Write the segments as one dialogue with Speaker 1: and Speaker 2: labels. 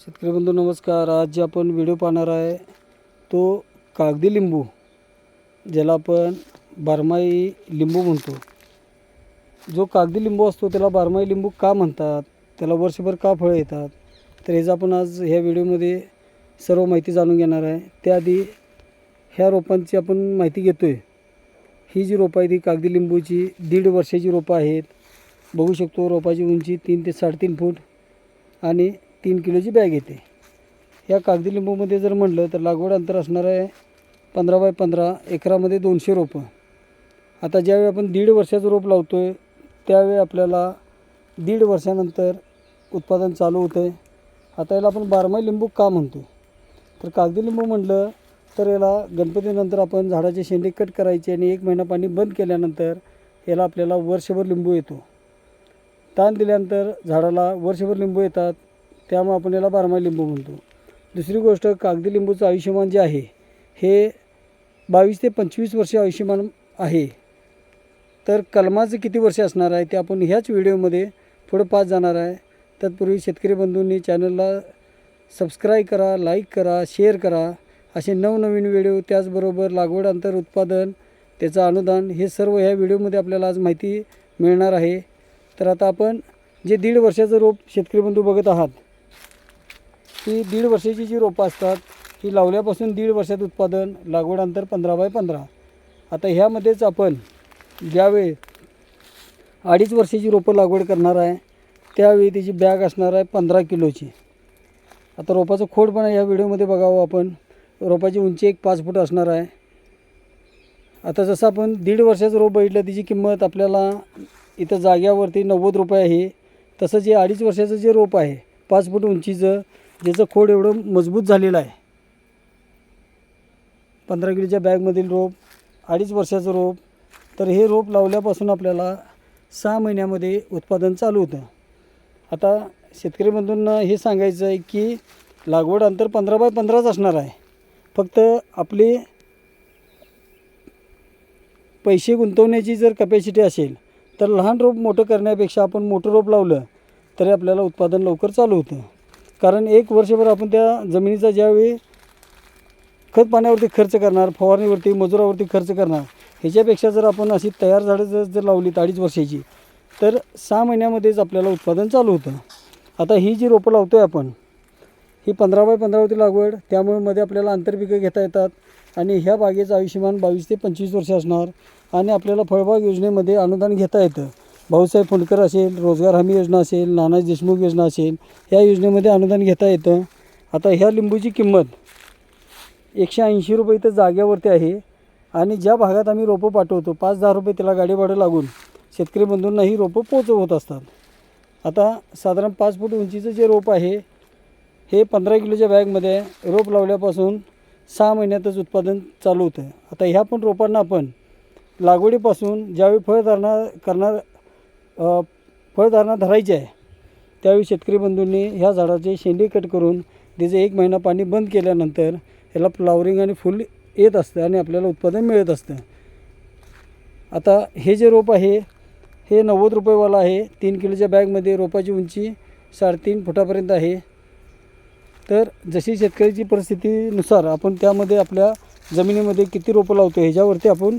Speaker 1: शेतकरी बंधू नमस्कार. आज जे आपण व्हिडिओ पाहणार आहे. तो कागदी लिंबू ज्याला आपण बारमाही लिंबू म्हणतो. जो कागदी लिंबू असतो त्याला बारमाही लिंबू का म्हणतात? त्याला वर्षभर का फळं येतात? तर ह्याचं आपण आज ह्या व्हिडिओमध्ये सर्व माहिती जाणून घेणार आहे. त्याआधी ह्या रोपांची आपण माहिती घेतो आहे ही जी रोपं आहे ती कागदी लिंबूची दीड वर्षाची रोपं आहेत. बघू शकतो रोपाची उंची तीन ते साडेतीन फूट आणि तीन किलोची बॅग येते. या कागदी लिंबूमध्ये जर म्हणलं तर लागवड अंतर असणार आहे पंधरा बाय पंधरा एकरामध्ये दोनशे रोपं. आता ज्यावेळी आपण दीड वर्षाचं रोप लावतो आहे त्यावेळी आपल्याला दीड वर्षानंतर उत्पादन चालू होतं आहे आता याला आपण बारमाही लिंबू का म्हणतो? तर कागदी लिंबू म्हटलं तर याला गणपतीनंतर आपण झाडाचे शेंडे कट करायचे आणि एक महिना पाणी बंद केल्यानंतर याला आपल्याला वर्षभर लिंबू येतो. ताण दिल्यानंतर झाडाला वर्षभर लिंबू येतात. त्यामुळे आपण याला बारमाही लिंबू म्हणतो. दुसरी गोष्ट कागदी लिंबूचं आयुष्यमान जे आहे हे बावीस ते पंचवीस वर्ष आयुष्यमान आहे. तर कलमाचं किती वर्ष असणार आहे ते आपण ह्याच व्हिडिओमध्ये पुढं पाच जाणार आहे. तत्पूर्वी शेतकरी बंधूंनी चॅनलला सबस्क्राईब करा लाईक करा शेअर करा. असे नवनवीन व्हिडिओ त्याचबरोबर लागवड अंतर उत्पादन त्याचं अनुदान हे सर्व ह्या व्हिडिओमध्ये आपल्याला आज माहिती मिळणार आहे. तर आता आपण जे दीड वर्षाचं रोप शेतकरी बंधू बघत आहात ती दीड वर्षाची जी रोपं असतात ती लावल्यापासून दीड वर्षात उत्पादन लागवड अंतर पंधरा बाय पंधरा. आता ह्यामध्येच आपण ज्यावेळी अडीच वर्षाची रोपं लागवड करणार आहे त्यावेळी त्याची बॅग असणार आहे पंधरा किलोची. आता रोपाचं खोडपणा ह्या व्हिडिओमध्ये बघावं आपण. रोपाची उंची एक पाच फूट असणार आहे. आता जसं आपण दीड वर्षाचं रोप बघितलं त्याची किंमत आपल्याला इथं जाग्यावरती नव्वद रुपये आहे. तसं जे अडीच वर्षाचं जे रोप आहे पाच फूट उंचीचं ज्याचं खोड एवढं मजबूत झालेलं आहे. पंधरा किलोच्या बॅगमधील रोप अडीच वर्षाचं रोप तर हे रोप लावल्यापासून आपल्याला सहा महिन्यामध्ये उत्पादन चालू होतं. आता शेतकरी बंधूंना हे सांगायचं आहे की लागवड अंतर पंधरा बाय पंधराच असणार आहे. फक्त आपली पैसे गुंतवण्याची जर कपॅसिटी असेल तर लहान रोप मोठं करण्यापेक्षा आपण मोठं रोप लावलं तरी आपल्याला उत्पादन लवकर चालू होतं. कारण एक वर्षभर आपण त्या जमिनीचा ज्यावेळी खत पाण्यावरती खर्च करणार फवारणीवरती मजुरावरती खर्च करणार ह्याच्यापेक्षा जर आपण अशी तयार झाडं जर जर लावली अडीच वर्षाची तर सहा महिन्यामध्येच आपल्याला उत्पादन चालू होतं. आता ही जी रोपं लावतो आहे आपण ही पंधरा बाय पंधरावरती लागवड त्यामुळे मध्ये आपल्याला आंतरपिकं घेता येतात आणि ह्या बागेचं आयुष्यमान बावीस ते पंचवीस वर्ष असणार आणि आपल्याला फळबाग योजनेमध्ये अनुदान घेता येतं. भाऊसाहेब फुलकर असेल रोजगार हमी योजना असेल नानाजी देशमुख योजना असेल ह्या योजनेमध्ये अनुदान घेता येतं. आता ह्या लिंबूची किंमत एकशे ऐंशी रुपये इथं जाग्यावरती आहे आणि ज्या भागात आम्ही रोपं पाठवतो पाच दहा रुपये त्याला गाडी भाडं लागून शेतकरी बंधूंना ही रोपं पोचवत असतात. आता साधारण पाच फूट उंचीचं जे रोप आहे हे पंधरा किलोच्या बॅगमध्ये रोप लावल्यापासून सहा महिन्यातच उत्पादन चालू होतं. आता ह्या पण रोपांना आपण लागवडीपासून ज्यावेळी फळधारणा करणार फळधारणा धरायची आहे. त्यावेळी शेतकरी बंधूंनी ह्या झाडाचे शेंडे कट करून त्याचे एक महिना पाणी बंद केल्यानंतर ह्याला फ्लावरिंग आणि फुल येत असतं आणि आपल्याला उत्पादन मिळत असतं. आता हे जे रोप आहे हे नव्वद रुपयेवाला आहे. तीन किलोच्या बॅगमध्ये रोपाची उंची साडेतीन फुटापर्यंत आहे. तर जशी शेतकऱ्याची परिस्थितीनुसार आपण त्यामध्ये आपल्या जमिनीमध्ये किती रोपं लावतो ह्याच्यावरती आपण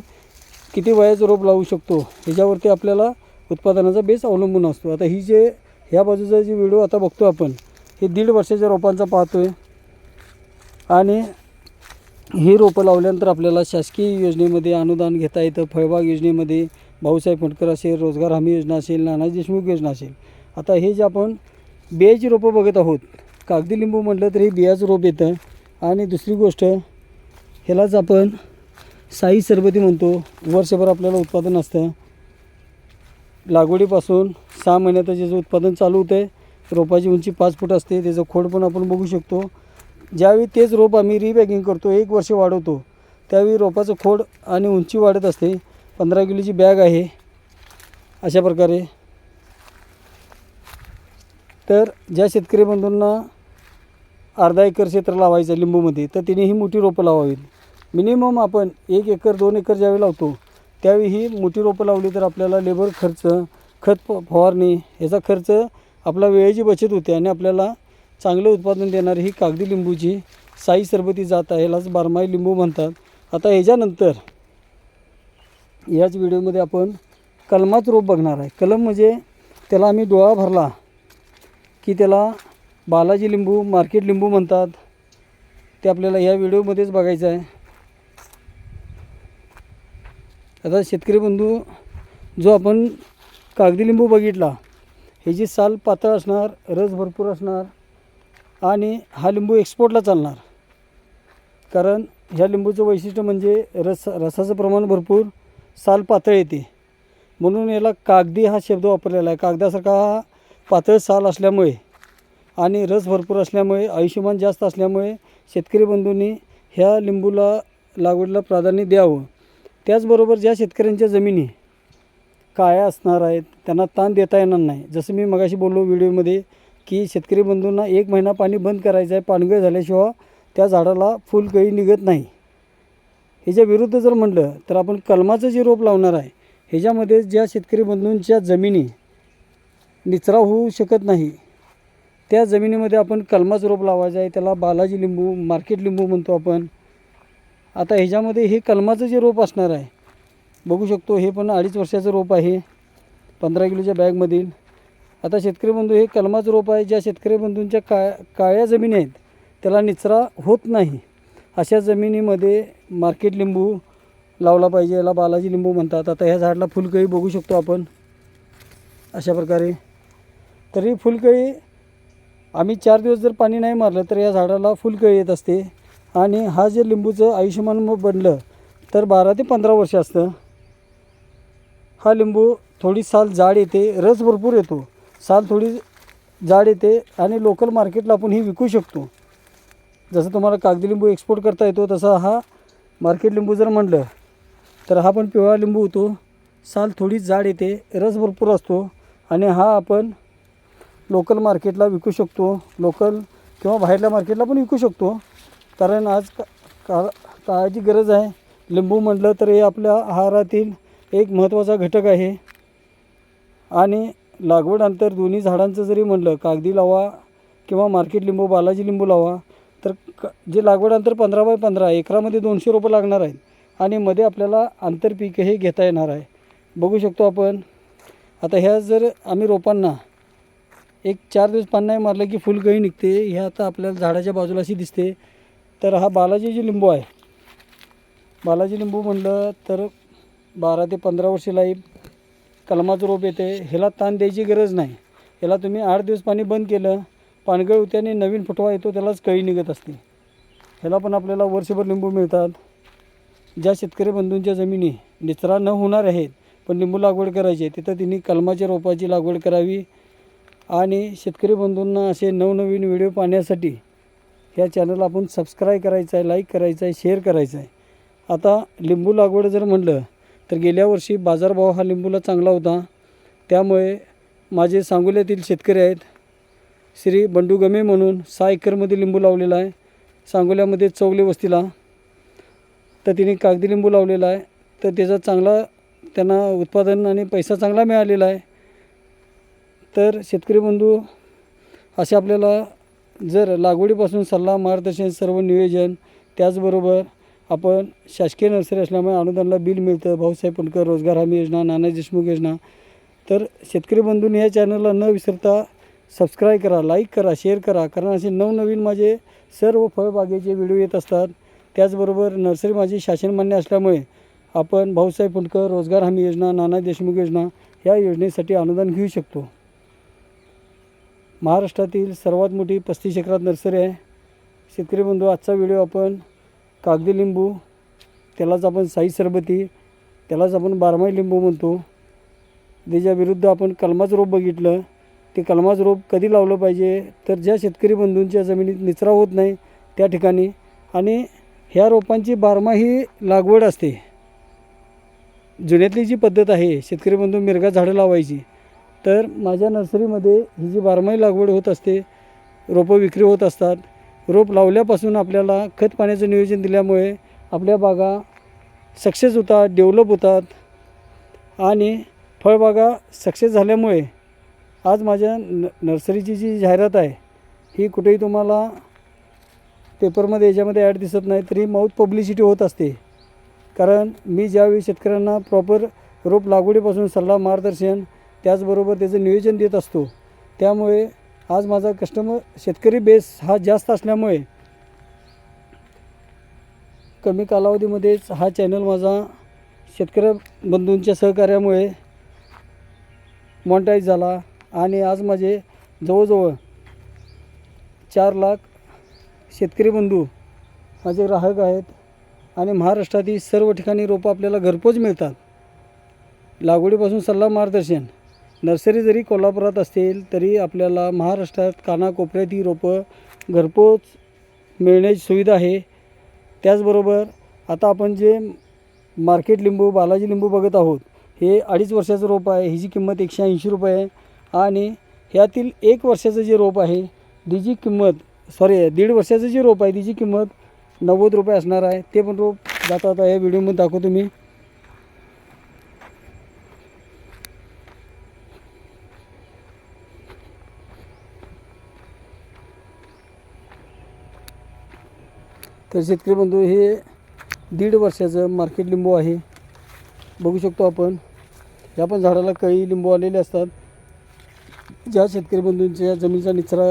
Speaker 1: किती वयाचं रोप लावू शकतो ह्याच्यावरती आपल्याला उत्पादनाचा बेस अवलंबून असतो. आता ही जे ह्या बाजूचा जे व्हिडिओ आता बघतो आपण हे दीड वर्षाच्या रोपांचा पाहतो आहे आणि ही रोपं लावल्यानंतर आपल्याला शासकीय योजनेमध्ये अनुदान घेता येतं. फळबाग योजनेमध्ये भाऊसाहेब फटकर असेल रोजगार हमी योजना असेल नानाजी देशमुख योजना असेल. आता हे जे आपण बियाची रोपं बघत आहोत कागदी लिंबू म्हटलं तर हे बियाचं रोप येतं. आणि दुसरी गोष्ट ह्यालाच आपण साई सरबती म्हणतो. वर्षभर आपल्याला उत्पादन असतं. लागवडीपासून सहा महिन्यात ज्याचं उत्पादन चालू होतं आहे रोपाची उंची पाच फूट असते त्याचं खोड पण आपण बघू शकतो. ज्यावेळी तेच रोप आम्ही रिबॅगिंग करतो एक वर्ष वाढवतो त्यावेळी रोपाचं खोड आणि उंची वाढत असते. पंधरा किलोची बॅग आहे अशा प्रकारे. तर ज्या शेतकरी बंधूंना अर्धा एकर क्षेत्र लावायचं आहे लिंबूमध्ये तर तिने ही मोठी रोपं लावावीत. मिनिमम आपण एक एकर दोन एकर ज्यावेळी लावतो त्यावेळी ही मोठी रोपं लावली तर आपल्याला लेबर खर्च खत फवारणी ह्याचा खर्च आपला वेळेची बचत होते आणि आपल्याला चांगलं उत्पादन देणारी ही कागदी लिंबूची साई सरबती जात आहे यालाच बारमाही लिंबू म्हणतात. आता ह्याच्यानंतर याच व्हिडिओमध्ये आपण कलमाच रोप बघणार आहे. कलम म्हणजे त्याला आम्ही डोळा भरला की त्याला बालाजी लिंबू मार्केट लिंबू म्हणतात. ते आपल्याला या व्हिडिओमध्येच बघायचं आहे. आता शेतकरी बंधू जो आपण कागदी लिंबू बघितला ह्याची साल पातळ असणार रस भरपूर असणार आणि हा लिंबू एक्सपोर्टला चालणार. कारण ह्या लिंबूचं वैशिष्ट्य म्हणजे रस रसाचं प्रमाण भरपूर साल पातळ येते. म्हणून याला कागदी हा शब्द वापरलेला आहे. कागदासारखा हा पातळ साल असल्यामुळे आणि रस भरपूर असल्यामुळे आयुष्यमान जास्त असल्यामुळे शेतकरी बंधूंनी ह्या लिंबूला लागवडीला प्राधान्य द्यावं. त्याचबरोबर ज्या शेतकऱ्यांच्या जमिनी काळ्या असणार आहेत त्यांना ताण देता येणार नाही. जसं मी मगाशी बोललो व्हिडिओमध्ये की शेतकरी बंधूंना एक महिना पाणी बंद करायचं आहे पानगळ झाल्याशिवाय त्या झाडाला फुल कळी निघत नाही. ह्याच्या विरुद्ध जर म्हटलं तर आपण कलमाचं जे रोप लावणार आहे ह्याच्यामध्ये ज्या शेतकरी बंधूंच्या जमिनी निचरा होऊ शकत नाही त्या जमिनीमध्ये आपण कलमाचं रोप लावायचं आहे त्याला बालाजी लिंबू मार्केट लिंबू म्हणतो आपण. आता ह्याच्यामध्ये हे कलमाचं जे रोप असणार आहे बघू शकतो हे पण अडीच वर्षाचं रोप आहे पंधरा किलोच्या बॅगमधील. आता शेतकरी बंधू हे कलमाचं रोप आहे ज्या शेतकरी बंधूंच्या का काळ्या जमिनी आहेत त्याला निचरा होत नाही. अशा जमिनीमध्ये मार्केट लिंबू लावला पाहिजे याला बालाजी लिंबू म्हणतात. आता ह्या झाडाला फुलकळी बघू शकतो आपण अशा प्रकारे. तरी फुलकळी आम्ही चार दिवस जर पाणी नाही मारलं तर या झाडाला फुलकळी येत असते. आणि हा जे लिंबूचं आयुष्यमान मग बनलं तर बारा ते पंधरा वर्ष असतं. हा लिंबू थोडी साल जाड येते रस भरपूर येतो. साल थोडी जाड येते आणि लोकल मार्केटला आपण ही विकू शकतो. जसं तुम्हाला कागदी लिंबू एक्सपोर्ट करता येतो तसा हा मार्केट लिंबू जर म्हणलं तर हा पण पिवळा लिंबू होतो. साल थोडी जाड येते रस भरपूर असतो आणि हा आपण लोकल मार्केटला विकू शकतो. लोकल किंवा बाहेरल्या मार्केटला पण विकू शकतो. कारण आज का का काळाची गरज आहे. लिंबू म्हटलं तर हे आपल्या आहारातील एक महत्त्वाचा घटक आहे. आणि लागवड अंतर दोन्ही झाडांचं जरी म्हटलं कागदी लावा किंवा मार्केट लिंबू बालाजी लिंबू लावा तर क जे लागवड अंतर पंधरा बाय पंधरा एकरामध्ये दोनशे रोपं लागणार आहेत. आणि मध्ये आपल्याला आंतरपीक हे घेता येणार आहे. बघू शकतो आपण. आता ह्या जर आम्ही रोपांना एक चार दिवस पाणी नाही मारलं की फुलकळी निघते. हे आता आपल्याला झाडाच्या बाजूला अशी दिसते. तर हा बालाजी जी लिंबू आहे. बालाजी लिंबू म्हणलं तर बारा ते पंधरा वर्षे कलमाचं रोप येते. ह्याला ताण द्यायची गरज नाही. ह्याला तुम्ही आठ दिवस पाणी बंद केलं पानगळ होत्याने नवीन फुटवा येतो त्यालाच कळी निघत असते. ह्याला पण आपल्याला वर्षभर लिंबू मिळतात. ज्या शेतकरी बंधूंच्या जमिनी निचरा न होणार आहेत पण लिंबू लागवड करायची आहे तिथं तिने कलमाच्या रोपाची लागवड करावी. आणि शेतकरी बंधूंना असे नवनवीन व्हिडिओ पाहण्यासाठी ह्या चॅनल आपण सबस्क्राईब करायचं आहे लाईक करायचं आहे शेअर करायचं आहे आता लिंबू लागवड जर म्हणलं तर गेल्या वर्षी बाजारभाव हा लिंबूला चांगला होता. त्यामुळे माझे सांगोल्यातील शेतकरी आहेत श्री बंडू गमे म्हणून सहा एकरमध्ये लिंबू लावलेला आहे सांगोल्यामध्ये चौगले वस्तीला. तर तिने कागदी लिंबू लावलेला आहे तर त्याचा चांगला त्यांना उत्पादन आणि पैसा चांगला मिळालेला आहे. तर शेतकरी बंधू असे आपल्याला जर लागवडीपासून सल्ला मार्गदर्शन सर्व नियोजन त्याचबरोबर आपण शासकीय नर्सरी असल्यामुळे अनुदानला बिल मिळतं भाऊसाहेब पुणकर रोजगार हमी योजना नाना देशमुख योजना. तर शेतकरी बंधूंनी या चॅनलला न विसरता सबस्क्राईब करा लाईक करा शेअर करा कारण असे नवनवीन माझे सर्व फळबागेचे व्हिडिओ येत असतात. त्याचबरोबर नर्सरी माझी शासनमान्य असल्यामुळे आपण भाऊसाहेब पुणकर रोजगार हमी योजना नाना देशमुख योजना या योजनेसाठी अनुदान घेऊ शकतो. महाराष्ट्रातील सर्वात मोठी पस्तीस एकरात नर्सरी आहे. शेतकरी बंधू आजचा व्हिडिओ आपण कागदी लिंबू त्यालाच आपण साई सरबती त्यालाच आपण बारमाही लिंबू म्हणतो. त्याच्या विरुद्ध आपण कलमाचं रोप बघितलं. ते कलमाचं रोप कधी लावलं पाहिजे? तर ज्या शेतकरी बंधूंच्या जमिनीत निचरा होत नाही त्या ठिकाणी. आणि ह्या रोपांची बारमाही लागवड असते. जुन्यातली जी पद्धत आहे शेतकरी बंधू मिरगा झाडं लावायची. तर माझ्या नर्सरीमध्ये ही जी बारमाही लागवड होत असते रोपं विक्री होत असतात रोप लावल्यापासून आपल्याला खत पाण्याचं नियोजन दिल्यामुळे आपल्या बागा सक्सेस होतात डेव्हलप होतात आणि फळबागा सक्सेस झाल्यामुळे आज माझ्या न नर्सरीची जी जाहिरात आहे ही कुठेही तुम्हाला पेपरमध्ये याच्यामध्ये ॲड दिसत नाही तरी माऊथ पब्लिसिटी होत असते. कारण मी ज्यावेळी शेतकऱ्यांना प्रॉपर रोप लागवडीपासून सल्ला मार्गदर्शन त्याचबरोबर त्याचं नियोजन देत असतो. त्यामुळे आज माझा कस्टमर शेतकरी बेस हा जास्त असल्यामुळे कमी कालावधीमध्येच हा चॅनल माझा शेतकऱ्या बंधूंच्या सहकार्यामुळे मॉनिटाईज झाला आणि आज माझे जवळजवळ चार लाख शेतकरी बंधू माझे ग्राहक आहेत आणि महाराष्ट्रातील सर्व ठिकाणी रोपं आपल्याला घरपोच मिळतात. लागवडीपासून सल्ला मार्गदर्शन नर्सरी जरी कोल्हापुरात असेल तरी आपल्याला महाराष्ट्रात कानाकोपऱ्यात ही रोपं घरपोच मिळण्याची सुविधा आहे. त्याचबरोबर आता आपण जे मार्केट लिंबू बालाजी लिंबू बघत आहोत हे अडीच वर्षाचं रोप आहे हिची किंमत एकशे ऐंशी रुपये आहे. आणि ह्यातील एक वर्षाचं जे रोप आहे तिची किंमत सॉरी दीड वर्षाचं जे रोप आहे तिची किंमत नव्वद रुपये असणार आहे. ते पण रोप जाता आता या व्हिडिओमध्ये दाखवतो मी. तर शेतकरी बंधू हे दीड वर्षाचं मार्केट लिंबू आहे. बघू शकतो आपण या पण झाडाला काही लिंबू आलेले असतात. ज्या शेतकरी बंधूंच्या जमिनीचा निचरा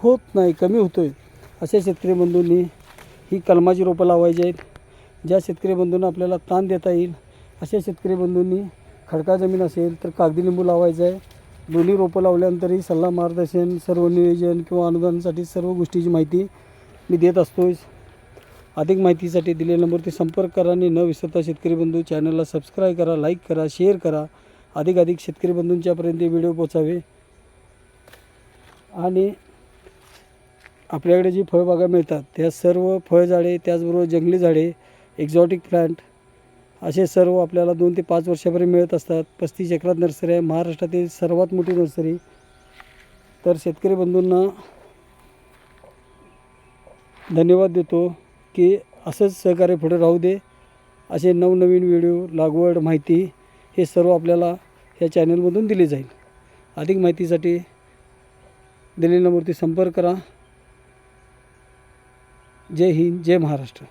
Speaker 1: होत नाही कमी होतो आहे अशा शेतकरी बंधूंनी ही कलमाची रोपं लावायची आहेत. ज्या शेतकरी बंधूंना आपल्याला ताण देता येईल अशा शेतकरी बंधूंनी खडका जमीन असेल तर कागदी लिंबू लावायचं आहे. दोन्ही रोपं लावल्यानंतरही सल्ला मार्गदर्शन सर्व नियोजन किंवा अनुदानासाठी सर्व गोष्टीची माहिती मी देत असतोच अधिक माहितीसाठी दिलेल्या नंबरवरती संपर्क करा आणि न विसरता शेतकरी बंधू चॅनलला सबस्क्राईब करा लाईक करा शेअर करा. अधिक अधिक शेतकरी बंधूंच्यापर्यंत व्हिडिओ पोचावे आणि आपल्याकडे जी फळबागा मिळतात त्या सर्व फळझाडे त्याचबरोबर जंगली झाडे एक्झॉटिक प्लांट असे सर्व आपल्याला दोन ते पाच वर्षापर्यंत मिळत असतात. पस्तीस एकरात नर्सरी आहे. महाराष्ट्रातील सर्वात मोठी नर्सरी. तर शेतकरी बंधूंना धन्यवाद देतो. की असंच सहकार्य पुढे राहू दे. असे नवनवीन व्हिडिओ लागवड माहिती हे सर्व आपल्याला या चॅनलमधून दिले जाईल. अधिक माहितीसाठी दिलेल्या नंबरवरती संपर्क करा. जय हिंद जय महाराष्ट्र.